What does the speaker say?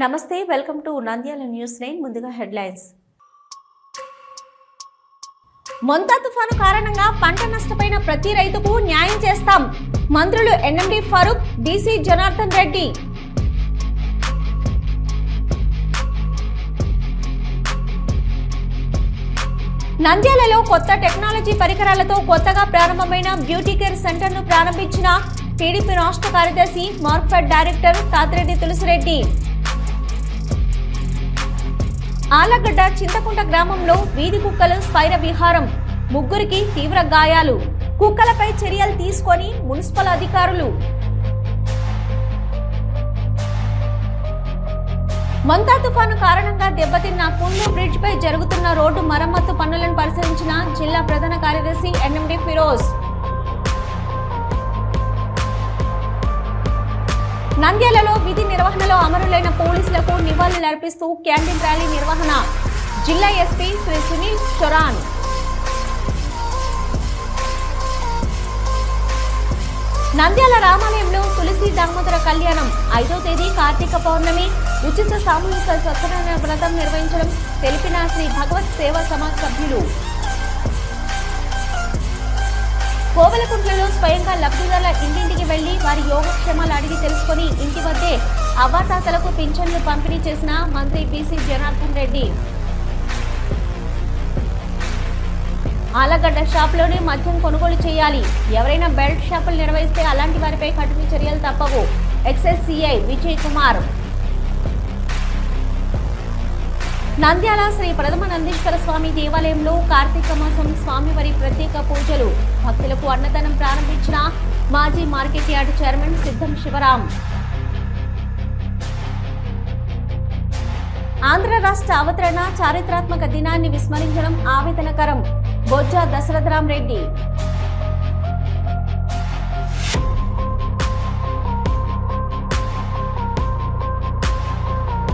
నమస్తే welcome to Nandyal news nine ముందుగా headlines. Montha తుఫాను కారణంగా పంట నష్టపోయిన ప్రతి రైతుకు న్యాయం చేస్తాం. మంత్రులు ఎన్ఎండి ఫరూక్ డీసీ జనార్దన్ రెడ్డి. నంద్యాలలో కొత్త టెక్నాలజీ పరికరాలతో కొత్తగా ప్రారంభమైన బ్యూటీ కేర్ సెంటర్ను ప్రారంభించిన టీడీపీ రాష్ట్ర కార్యదర్శి మార్క్ఫెడ్ డైరెక్టర్ తాతిరెడ్డి తులసిరెడ్డి. ఆలగడ్డ చింతకుంట గ్రామంలో వీధి కుక్కలు స్పైర విహారం ముగ్గురికి తీవ్ర గాయాలు. కుక్కలపై చర్యలు తీసుకొని మున్సిపల్ అధికారులు. మంతా తుఫాను కారణంగా దెబ్బతిన్న కుండ్లు బ్రిడ్జ్ పై జరుగుతున్న రోడ్డు మరమ్మతు పనులను పరిశీలించిన జిల్లా ప్రధాన కార్యదర్శి ఎన్ఎండి ఫిరోజ్. నంద్యాలలో విధి నిర్వహణలో అమరులైన పోలీసులకు నివాళులర్పిస్తూ క్యాంటీన్ ర్యాలీ నిర్వహణ. జిల్లా ఎస్పీ శ్రీ సునీల్ చొరాన్. నంద్యాల రామాలయంలో తులసి దామోదర కళ్యాణం ఐదో తేదీ కార్తీక పౌర్ణమి. ఉచిత సామూహిక సత్యనారాయణ వ్రతం నిర్వహించడం తెలిపిన శ్రీ భగవత్ సేవా సమాజ్ సభ్యులు కోవెలకుంట్లలో స్వయంగా లబ్ధిదారుల ఇంటింటికి వెళ్ళి వారి యోగక్షేమాలు అడిగి తెలుసుకుని ఇంటి వద్దే అవ్వాతాతలకు పింఛన్లు పంపిణీ చేసిన మంత్రి పిసి జనార్దన్ రెడ్డి. ఆలగడ్డ షాప్లోనే మద్యం కొనుగోలు చేయాలి. ఎవరైనా బెల్ట్ షాపులు నిర్వహిస్తే అలాంటి వారిపై కఠిన చర్యలు తప్పవు. Excise CI Vijay Kumar. Nandyal Shri Prathama Nandeeswara స్వామి దేవాలయంలో కార్తీక మాసం స్వామివారి ప్రత్యేక పూజలు. భక్తులకు అన్నదానం ప్రారంభించిన మాజీ మార్కెట్ యార్డ్ చైర్మన్ సిద్ధం శివరాం. ఆంధ్ర రాష్ట్ర అవతరణ చారిత్రాత్మక దినాన్ని విస్మరించడం ఆవేదనకరం. బొజ్జ దశరథరాం రెడ్డి